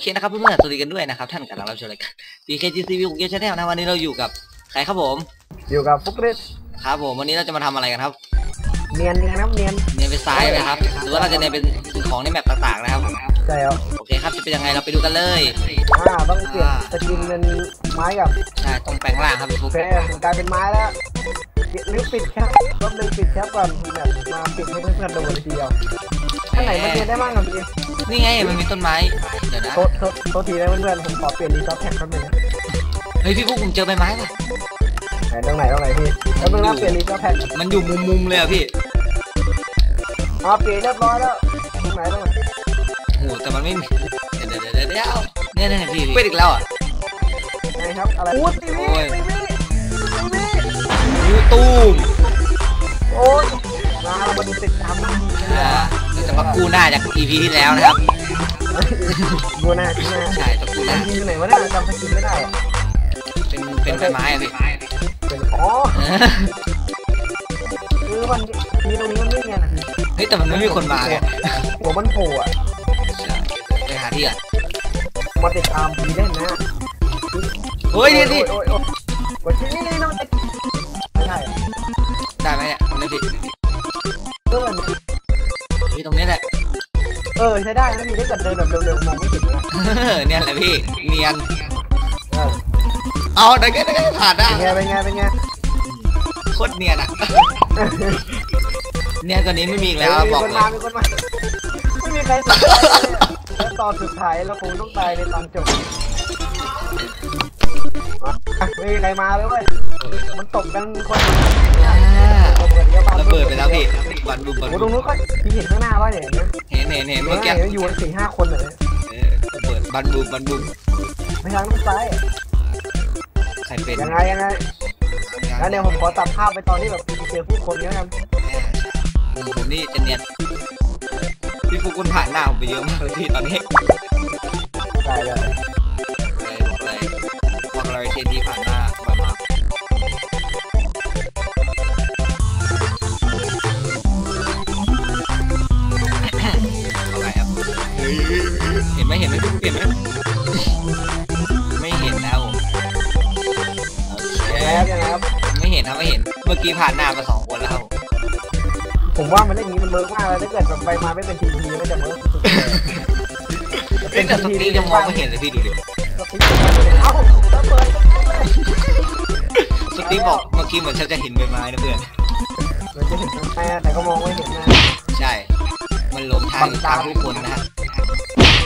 เคนะครับเพื่อนๆสวัสดีกันด้วยนะครับท่านกำลังรับชมรายการ PKGC View เกมชาแนลนะวันนี้เราอยู่กับใครครับผม อยู่กับฟุกฤทธิ์ครับผมวันนี้เราจะมาทำอะไรกันครับ เนียนเนียนครับเนียนเนียนไปซ้ายไหมครับหรือว่าเราจะเนียนเป็นสิ่งของในแมปต่างๆนะครับใช่ครับโอเคครับจะเป็นยังไงเราไปดูกันเลยอ่าต้องเปลี่ยนสกินเป็นไม้กับใช่ต้องแปลงร่างครับพี่ฟุ๊โอกเคผมกลายเป็นไม้แล้ว หรือปิดแคปรอบหนึ่งปิดแคปก่อนแบบมาปิดให้เพื่อนๆดูเลยทีเดียวท่านไหนมันเนียนได้บ้างครับพี่นี่ไงมันมีต้นไม้ เดี๋ยวนะโทษโทษโทษทีนะเพื่อนๆผมขอเปลี่ยนรีซอสแท็กแป๊บนึงนะเฮ้ยพี่ฟุ๊กผมเจอใบไม้ป่ะไหนตรงไหนตรงไหนพี่แล้วมึงนะเปลี่ยนรีซอสแท็กมันอยู่มุมๆเลยอะพี่อ๋อเปลี่ยนเรียบร้อยแล้วตรงไหนตรงไหนโอ้โหแต่มันไม่มีเดี๋ยวเดี๋ยวเดี๋ยวเดี๋ยวเนี่ยเนี่ยพี่พี่เป็นอีกแล้วอะไหนครับอะไรอู้ทีวีโอ้ยทีวี มาเรามาดูติดตามอ่าเราจะมากู้หน้าจาก EP ที่แล้วนะครับ ดูหน้าดูหน้าใช่ต้องกู้หน้าทีอยู่ไหนวะเนี่ยจำสกินไม่ได้อะเป็นเป็นใบไม้อะพี่เป็นอ๋อคือมันมีตรงนี้มันไม่เนียนอะเฮ้ยแต่มันไม่มีคนมาไงหัวมันโผล่อะไปหาที่อะมาติดตามพีเล่นนะเฮ้ยนี่นี่โอ้ยโอ้ยโอ้ยกดที่นี่นี่น้องติดไม่ใช่ได้ไหมเนี่ยตรงนี้พี่เใช้ได้นะมีถ้าเกิดเดินแบบเร็วๆมองไม่เห็นนะเนี่ยแหละพี่เนียนเออเอาได้แค่ได้แค่ผ่านได้เป็นไงเป็นไงเป็นไงโคตรเนียนอะเนียนกว่านี้ไม่มีอีกแล้วอะมีบอกคนเลมายมีคนมาไม่มีใครสนใจเลยอะแล้วตอนสุดท้ายเราคงต้องตายในตอนจบอะไม่มีใครมาเลยเว้ยมันตกกันคนอ่าตกกันเยอะมาก ระเบิดไปแล้วพี่บันบุมบันโอ้ตบุรงมนู้นก็พี่เห็นข้างหน้าว่าเห็นนะเห็นเห็นเห็นเมื่เมื่อกี้อกี้อยู่กันสี่ห้าคนเลยเออระเบิดบันบุมบันบุมไม่ทางน้ำซ้ายใครเป็นยังไงยังไงงั้นเดี๋ยวผมขอตัดภาพไปตอนที่แบบเจอผู้คนนี้กันผมนี่จะเนียนพี่ฟุกคุณผ่านหน้าผมไปเยอะมากเลยพี่ตอนนี้ได้เลยเลยบอกเลยบอกเลยเทนดีผ่านหน้ามามาเอา เห็นไหมเห็นไหมพี่ฟุ๊กเห็นไหมไม่เห็นแล้วโอเคแล้วยังไงครับ ไม่เห็นครับไม่เห็น เมื่อกี้ผ่านหน้ามาสองคนแล้วครับผมว่ามันเล่นอย่างนี้มันเมิร์กมากเลยถ้าเกิดแบบไปมาไม่เป็นทีทีไม่จะเมิร์กสุดๆเลยเป็นแต่สตียังมองไม่เห็นเลยพี่ดูดิสติ๊กเอ้าระเบิดสตีบอกเมื่อกี้เหมือนฉันจะเห็นใบไม้นะเพื่อนเราจะเห็นแม่แต่ก็มองไม่เห็นนะ ใช่ มันลงทางอยู่ทางผู้คนนะฮะ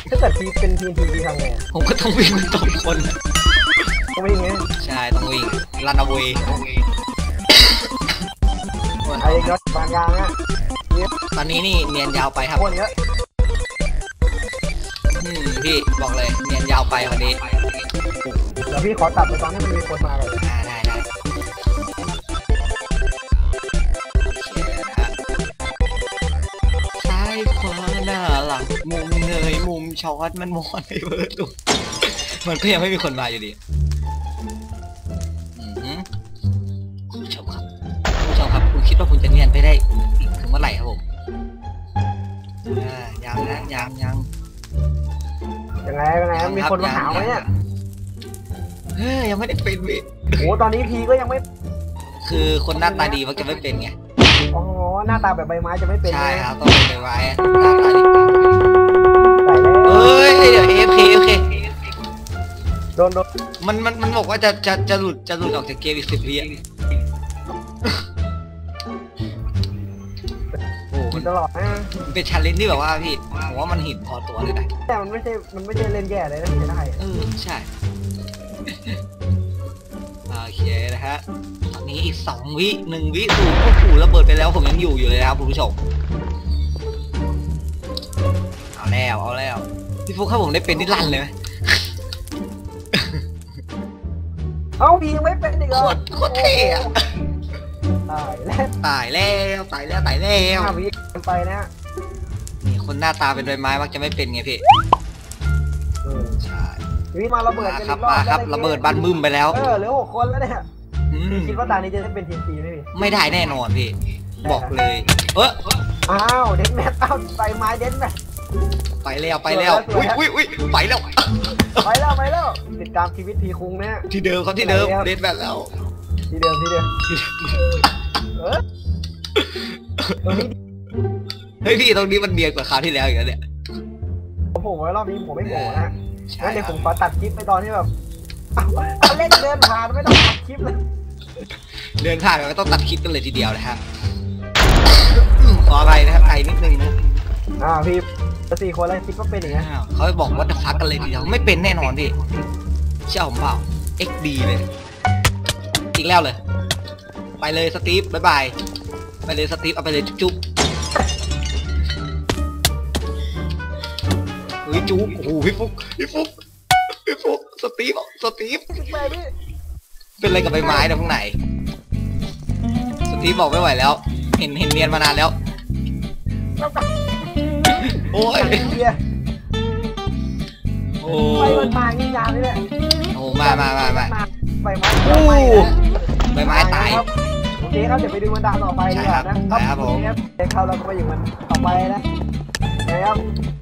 ถ้าเกิดทีเป็นทีทีทำไงผมก็ต้องวิ่งเป็นตบคน ก็ไม่อย่างงี้ใช่ ต้องวิ่งรันเอาเวไอ้ยศบางอย่างนะตอนนี้นี่เนียนยาวไปครับคนเยอะอืมพี่บอกเลยเนียนยาวไปวันนี้เดี๋ยวพี่ขอตัดไปตอนที่มันมีคนมาเลยอ่าได้ได้โอเคนะฮะซ้ายขวาหน้าหลังมุมเนย มุมช็อตมันมอนไอ้เบิร์ดดูมันก็ยังไม่มีคนมาอยู่ดีอือหือคุณผู้ชมครับคุณผู้ชมครับ คุณคิดว่าคุณจะเนียนไปได้อีกถึงเมื่อไหร่ครับผมอ่ายังนะยังยังยังไงยังไงมีคนมาหาไหมเนี่ยเฮ้ยยังไม่ได้เป็นเว้ยโอ้ตอนนี้พีก็ยังไม่ คือคนหน้าตาดีมักจะไม่เป็นไงอ๋อหน้าตาแบบใบไม้จะไม่เป็นใช่ครับต้องเป็นไปไว้หน้าตาดี ยวเอฟเคเอฟเค โดนโดนมันมันมันบอกว่าจะจะจะหลุดจะหลุดออกจากเกมอีกสิบวิอะโอ้โหมัมันนตลอดนะมันเป็นชาเลนจ์ที่แบบว่าพี่ผมว่ามันหินพอตัวเลยนะแต่มันไม่ใช่ มันไม่ใช่เล่นแย่เลยนะจะได้เออใช่ โอเคนะฮะตอนนี้อีกสองวิหนึ่งวิสูโอ้โหระเบิดไปแล้วผมยังอยู่อยู่เลยนะครับคุณผู้ชมเอาแล้วเอาแล้ว พี่ฟุกถ้าผมได้เป็นนี่ลั่นเลยไหมเอ้าพียังไม่เป็นอีกเหรโคอตรโคตรเท่อะตายแล้วตายแล้วตายแล้วตายแล้วห้าวิไปนะนี่คนหน้าตาเป็นใบไม้มักจะไม่เป็นไงพี่อืมใช่วิมาระเบิดมากันคอีรับกรอบมาครับได้ไงระเบิดบ้านบึ้มไปแล้วเออเหลือหกคนแล้วเนี่ยอืมคิดว่าตานี้จะได้เป็นทีมทีไหมพี่ไม่ได้แน่นอนพี่ บอกเลย เอออ้าวเด็ดแมทเอ้าใบไม้เด็ดแมท ไปแล้วไปแล้วอุ้ยอุ้ยอุ้ยไปแล้ว ไปแล้วไปแล้ว ติดตามชีวิตพีคุงนะฮะที่เดิมครับที่เดิมเดนแบทแล้ว ที่เดิมที่เดิมเออตรงนี้เฮ้ยพี่ตรงนี้มันเนียนกว่าคราวที่แล้วอีกแล้วเนี่ยผมผมไว้รอบนี้ผมไม่โง่นะใช่งั้นเดี๋ยวคผรับมขอตัดคลิปไปตอนที่แบบเอาเอาเล่นเดินผ่านไม่ต้องตัดคลิปเลยเดินผ่านก็ต้องตัดคลิปกันเลยทีเดียวนะฮะอืมขออะไรนะครับไอนิดนึงนะอ่าพี่ สี่คนแล้วคิดว่าเป็นอย่างนี้อ้าวเขาบอกว่าจะพักกันเลยทีเดียวไม่เป็นแน่นอนพี่เชื่อผมเปล่า XD เลย อีกแล้วเลย ไปเลยสตีฟบายบาย ไปเลยสตีฟเอาไปเลยจุ๊บๆเฮ้ยจุ๊บโอ้โหพี่ฟุกพี่ฟุกพี่ฟุกสตีฟสตีฟแปดพี่เป็นอะไรกับใบไม้นะข้างในสตีฟบอกไม่ไหวแล้ว เห็นเห็นเรียนมานานแล้ว เรากลับ โอ้ยเบียร์โอ้ไปมันมาอย่างยาวเลยเนี่ยโหมามามามาไปมาโอ้ไปนะใบไม้ตายครับโอเคครับเดี๋ยวไปดูมันดาต่อไปดีกว่านะใช่ครับผมเดี๋ยวเขาเราก็ไปอยู่มันต่อไปนะนะครับ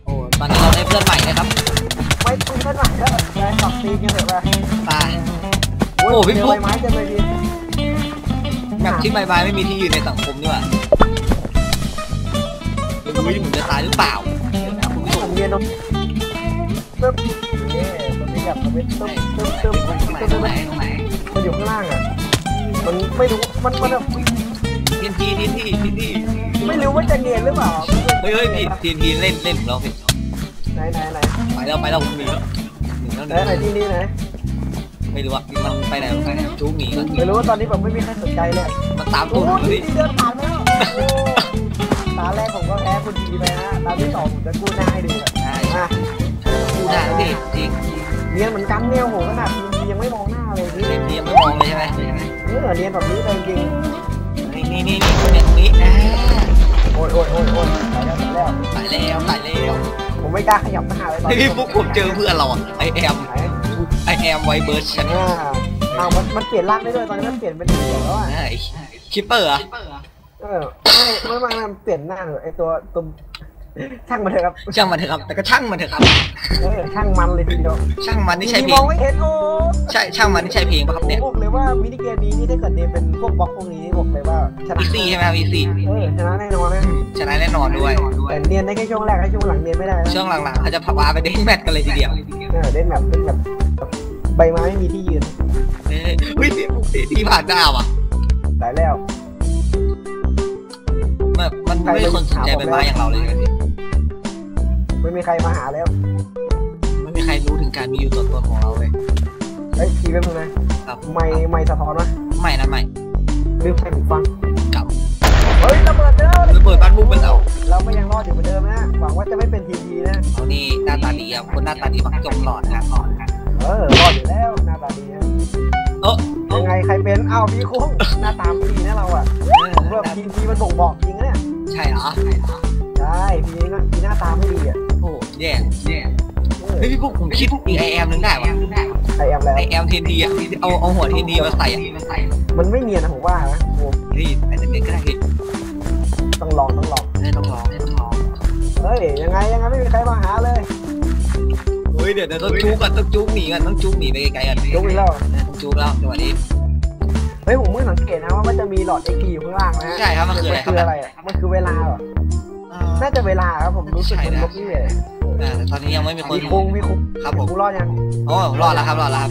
โอ้ตอนนี้เราได้เพื่อนใหม่นะครับไม่ตุ้มไม่หนักแล้วไปตับตีกันเถอะไปตายโอ้พี่เจฟุ๊อกใบไม้เจอใบดินแบบที่ใบไม้ไม่มีที่ยืนในสังคมนี่หว่าอุ้ยผมจะตายหรือเปล่า เดี๋ยนะคุณผู้ชผมเรียนตรงตึ๊บนี่ตรงนี้แบบมันเป็นตึ๊บตึ๊บตึ๊บตรงตึ๊บตึ๊บตรงไหนตรงไหนมันอยู่ข้างล่างอะ มันไม่รู้ มันมันแบบทีนทีทีทีทีทีไม่รู้ว่าจะเนียนหรือเปล่า เฮ้ยเฮ้ยพี่ทีนทีเล่นเล่นผมแล้วพี่ไหนไหนไหนไปแล้วไปแล้วผมหนีแล้วหนีแล้วหไหนนีไหนที่นี่ไหนไม่รู้ว่ามันไปไหนไปไหนจู๊หนีก่อนไม่รู้ว่าตอนนี้ผมไม่มีใครสนใจเลยมันตามโอ้ตัวผมเลยที่เดินผ่านไปแล้วาแรกผมก็แพ้คุณดีไปนะตาที่สองผมจะกู้หน้าให้ดูอะใช่อะดูได้แล้วพี่จริงเนียนเหมือนกันเนี่ยโหขนาดทียังไม่มองหน้าเลยนี่เล่นทียังไม่มองเลยใช่ไหมเออเนียนแบบนี้เลยจริงนี่นี่นี่นี่นเนี่ตรงนี้อ่าโอ้ยโอ้ยโอ้ยโอ้ยไปแล้วไปแล้วตายแล้วตายแล้วผมไม่กล้าขยับหน้าเลยตอนพี่ฟุกผมเจอเพื่อนเราอะไอแอมไอแอมไวเบิร์ดชันอ่าเอามันเปลี่ยนร่างได้ด้วยตอนนี้มันเปลี่ยนเป็นสีเขียวแล้วอะคิปเปอร์อะ เออไม่ไม่ไม่มันเปลี่ยนหน้าเหรอไอตัวตัวช่างมันเถอะครับ ช่างมันเถอะครับ แต่ก็ช่างมันเถอะครับเออช่างมันเลยทีเดียวช่างมันนี่ใช่เพมลองงไม่เห็นโอ้ใช่ช่างมันนี่ใช่เพลงป่ะครับเนี่ยบอกเลยว่ามินิเกมนี้นี่ถ้าเกิดเดมเป็นพวกบล็อกพวกนี้บอกเลยว่าชนะอีซี่ใช่ไหมครับอีซี่เออชนะแน่นอนนะชนะแน่นอนด้วยแต่เนียนได้แค่ช่วงแรกให้ช่วงหลังเนียนไม่ได้นะช่วงหลังๆเขาจะพาไปเด้งแมตช์กันเลยทีเดียวเออเล่นแบบเล่นแบบใบไม้ไม่มีที่ยืนเฮ้ยเฮ้ยที่ผ่านหน้าว่ะตายแล้ว แบบมันไม่มีคนสนใจใบไม้อย่างเราเลยนะพี่ไม่มีใครมาหาแล้ว ไม่มีใครรู้ถึงการมีอยู่ตัวตนของเราเลยเฮ้ยทีแป๊บนึงนะครับไม่ไม่สะท้อนวะไม่นะไม่ลืมใส่หูฟังกลับเฮ้ยระเบิดไปแล้วระเบิดบ้านบุ้งไปแล้วเราก็ยังรอดอยู่เหมือนเดิมนะหวังว่าจะไม่เป็นทีทีนะเขานี่หน้าตาดีครับคนหน้าตาดีมักจมหลอดนะครับเออรอดอยู่แล้วหน้าตาดีนะเออยังไงใครเป็นอ้าวพี่คุ้งหน้าตามดีนะเราอะผมแบบทีทีมันบ่งบอกจริงนะเนี่ย ใช่เหรอใช่ทีนี้ก็ทีหน้าตาไม่ดีอะโอ้แย่แย่เออเฮ้ยพี่พวกผมคิดอีกไอแอมนึงได้วะไอแอมแล้วไอแอมทีนทีอะเอาเอาหัวทีนทีมาใส่อะมันไม่เนียนนะผมว่านะโอ้เฮ้ยอาจจะเป็นก็ได้พี่ต้องลองต้องลองเฮ้ยต้องลองต้องลองเฮ้ยยังไงยังไงไม่มีใครมาหาเลยเฮ้ยเดี๋ยวเดี๋ยวต้องจุกกันต้องจุกหนีกันต้องจุกหนีไปไกลๆกันยกอีกแล้วต้องจุกแล้วจังหวะนี้ เฮ้ยผมเพิ่งสังเกตนะว่ามันจะมีหลอดเอ็กซ์อยู่ข้างล่างนะใช่ครับมันคืออะไรมันคืออะไรอะมันคือเวลาเหรอน่าจะเวลาครับผมรู้สึกมันลบนี่เลยอ่าแต่ตอนนี้ยังไม่มีคนมีคุงมีคุงครับผมกูรอดยังโอ้ผมรอดแล้วครับรอดแล้วครับ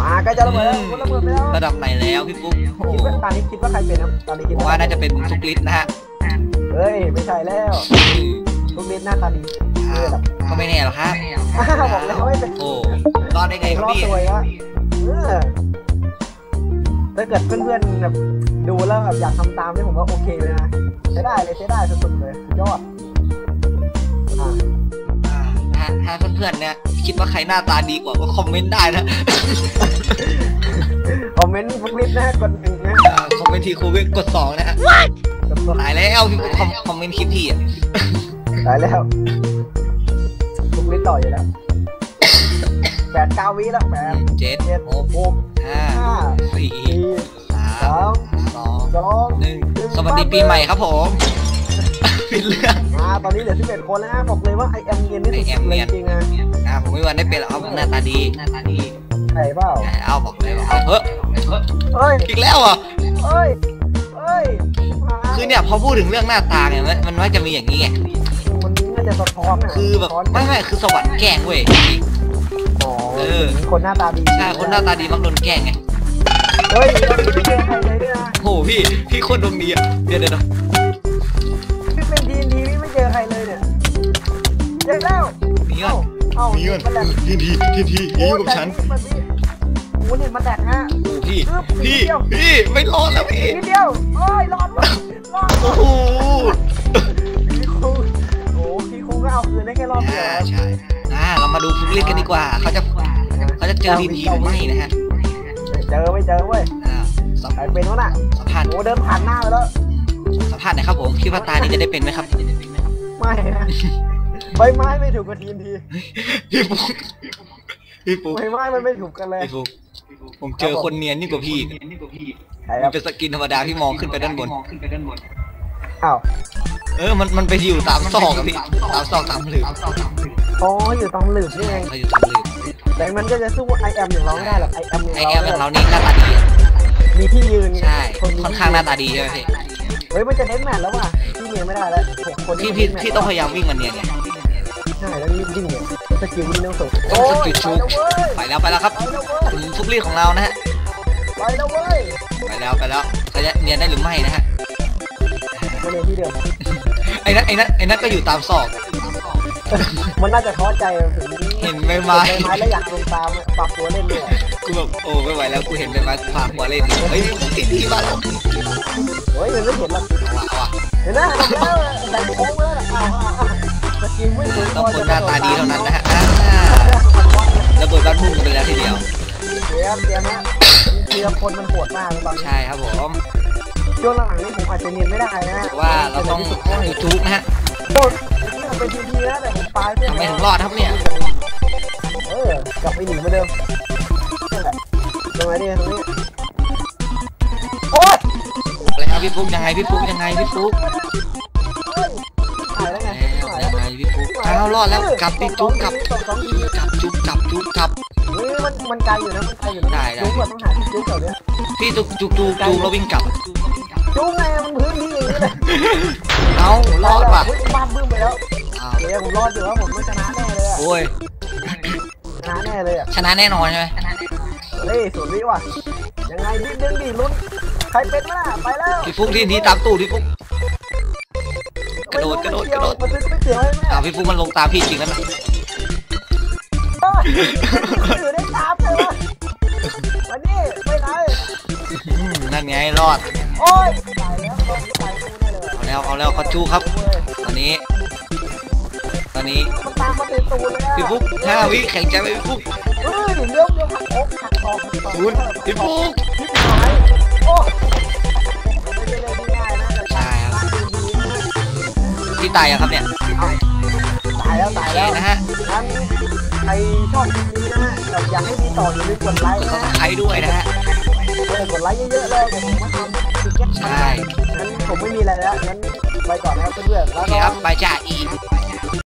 มาใกล้จะระเบิดแล้วระเบิดไปแล้วระดับไหนแล้วพี่ปุ๊กโอ้คิดว่าตอนนี้คิดว่าใครเป็นครับตอนนี้คิดผมว่าน่าจะเป็นทุกลิตรนะฮะเฮ้ยไม่ใช่แล้วลูกเล่นหน้าตาดีอ่าก็ไม่แน่หรอกครับอ้าวบอกเลยว่าไม่เป็นโอ้รอดได้ไงครับรอบพี่ตัวอีกแล้วเออ ถ้าเกิดเพื่อนๆแบบดูแล้วแบบอยากทำตามนี่ผมว่าโอเคเลยนะใช้ได้เลยใช้ได้สุดๆเลยสุดยอดอ่าอ่าถ้าถ้าเพื่อนๆเนี่ยคิดว่าใครหน้าตาดีกว่าก็คอมเมนต์ได้นะคอมเมนต์พวกลิสต์นะกดหนึ่งนะอ่าคอมเมนต์ทีครูเวกกดสองนะฮะกดตัวตายแล้วพี่ปุ๊กคอมคอมเมนต์คลิปพี่อะตายแล้วพวกลิสต์ต่ออยู่แล้วแปดเก้าวิแล้วแปดเจ็ดเจ็ดหก หกห้าห้าสี่สี่สาสามมสองสองหนึ่งสวัสดีปีใหม่ครับผมผิดเรื่องอ่าตอนนี้เหลือ11คนแล้วนะบอกเลยว่าไอแอมเนียนที่สุด I am เลยเนียนจริงๆนะอ่าผมไม่มีวันได้เป็นหรอกครับผมหน้าตาดีหน้าตาดีใช่เปล่าอ่าเอาบอกเลยบอกเอาเฮ้ยเฮ้ยเอ้ยอีกแล้วเหรอะเอ้ยเอ้ยมาคือเนี่ยพอพูดถึงเรื่องหน้าตาเนี่ยมันมันว่าจะมีอย่างนี้ไงมันน่าจะสะท้อนอะคือแบบสะท้นไม่ไม่คือสวรรค์แกล้งเว้ยจริง อ๋อเออคนหน้าตาดีใช่คนหน้าตาดีมักโดนแกล้งไงเฮ้ยเราไม่เจอใครเลยเนี่ยนะโหพี่พี่โคตรดวงดีอะเดี๋ยวเดี๋ยวเดี๋ยวพี่เป็นทีมทีพี่ไม่เจอใครเลยเนี่ยเจอแล้วหนีก่อนเอ้าหนีก่อนมันแหลกทีทีทีทีอย่ายุ่งกับฉันโอ้เนี่ยมันแหลกฮะโอ้พี่ปึ๊บพี่นิดเดียวพี่ไม่รอดแล้วพี่นิดเดียวเอ้ยรอดวะรอดโอ้วะโหพี่ครูโอ้พี่ครู ก็เอาคืนได้แค่รอบเดียวอ่าใช่อ่าเรามาดูฟุกลิสกันดีกว่า เขาจะเขาจะเจอทีมทีหรือไม่นะฮะไม่เจอไม่เจอเว้ยอ่าสัมใครเป็นวะน่ะสัมภาษณ์โอ้เดินผ่านหน้าไปแล้วสัมภาษณ์หนะครับผมคิดว่าตานี้จะได้เป็นไหมครับไม่นะใบไม้ไม่ถูกกับทีมทีพี่ฟุกพี่ฟุกใบไม้มันไม่ถูกกันเลยพี่ฟุกผมเจอคนเนียนยิ่งกว่าพี่ใครคมัรันบเป็นสกินธรรมดาพี่มองขึ้นไปด้านบน อ้าวเออมันมันไปอยู่ตามซอกอะพี่ตามซอกตามหลืบอ๋ออยู่ตรงหลืบนี่เองเขาอยู่ตามหลืบแต่มันก็จะสู้ไอแอมอย่างเราไม่ได้หรอกไอแอมอย่างไอเราแอลอย่างเรานี่หน้าตาดีอะมีที่ยืนใช่มีค่อนที่ข้างหน้ายืตาดีใช่ไหมพี่เฮ้ยมันจะเน้นแมทแล้วว่ะที่เนียนไม่ได้แล้วหกคนพี่นี่พี่เน้นแมทพี่ต้องพยายามวิ่งมันเนียนไงใช่แล้วนี่วิ่งเนี่ยสกิลวิ่งต้องสูงต้องสกิลชุบไปแล้วเว้ยไปแล้วไปแล้วครับไปแล้วเว้ยถึงฟุกลี่ของเรานะฮะไปแล้วเว้ยไปแล้วไปแล้วเขาจะเนียนได้หรือไม่นะฮะ มาเรียนที่เดิมไอ้นั่นไอ้นั่นไอ้นั่นก็อยู่ตามซอก มันน่าจะท้อใจถึงเห็นใบไม้ใบไม้แล้วอยากลงตามปรับตัวเล่นด้วยกูแบบโอ้ไม่ไหวแล้วกูเห็นใบไม้กูพาหัวเล่นเฮ้ยทีทีมาแล้วเฮ้ยมันไม่เห็นหรอกเอาว่ะเอาว่ะเห็นหน้าแล้วแต่โค้งแล้วน่ะอ้าวอ้าวอ้าวสกิลไม่ถึงต้องคนหน้าตาดีเท่านั้นนะฮะอ่าระเบิดบ้านพุ่งกันไปแล้วทีเดียวเดี๋ยวเดี๋ยวนะเดี๋ยวคนมันโหดมากเลยตอนนี้ใช่ครับผม ช่วงหลังๆนี้ผมอาจจะเนียนไม่ได้นะว่าเราต้องยูทูบนะฮะโหดนี่มันเป็นทีทีนะแต่ผมปลายเพื่อนทำไมถึงรอดครับเนี่ยเออกลับไปหนีเหมือนเดิมนั่นแหละตรงไหนดีตรงนี้โอ๊ยอะไรครับพี่ฟุกยังไงพี่ฟุกยังไงพี่ฟุกหายแล้วไงแล้วหายยัแล้วงไงพี่ฟุกอ้าวรอดแล้วกลับพี่จุ๊บกลับสองสองทีกลับจุ๊บกลับจุ๊บกลับเฮ้ยมันมันไกลอยู่นะมันไกลอยู่นะได้ได้จุ๊บก่อนต้องหาที่จุ๊บก่อนเนี่ยพี่จุ๊บจุ๊บจุ๊บจุ๊บแล้ววิ่งกลับ จุ๊บไงมันพื้นที่อย่างนี้เลยเอ้ารอดว่ะเฮ้ยบ้านบึ้มไปแล้วอ้าวเดี๋ยวผมรอดอยู่ว่าผมไม่ชนะแน่เลยอะโอ้ย ชนะแน่เลยอะชนะแน่นอนใช่ไหมเฮ้ยสุดวิว่ะยังไงดิ้นดึงดิลุ้นใครเป็นวะน่ะไปแล้วพี่ฟุกทีทีตามตู้พี่ฟุก กระโดดกระโดดกระโดด มันไม่เกี่ยวให้แม่อ้าวพี่ฟุกมันลงตามพี่จริงแล้วนะโอ๊ยถือได้ตามเลยวะวันนี้ไปไหนอืมนั่นไงรอด โอ้ยตายแล้วตายตายกูแน่เลยเอาแล้วเอาแล้วเขาจูครับเว้ยตอนนี้ ตอนนี้มันตามมาเป็นตูนเลยอะพี่ฟุกห้าวิแข่งใจไว้พี่ฟุกเฮ้ยเลี้ยวเลี้ยวหักอกหักคอหักคอศูนย์พี่ฟุกพี่หายโอ้ไม่ใช่เรื่องที่ง่ายนะแต่ใช่ครับการดีๆนะพี่ตายยังครับเนี่ยตายแล้วตายโอเคแล้วนะฮะงั้นใครชอบคลิปนี้นะฮะแบบอยากให้มีต่ออย่าลืมกดไลค์กดนะฮะใครด้วยนะฮะเออกดไลค์เยอะๆเลยเดี๋ยวผมมาทำ ติ๊กเก็ตใช่ งั้นผมไม่มีอะไรแล้ว งั้นไปก่อนนะครับเพื่อนๆโอแล้วเคก็ครับไปจ้าอี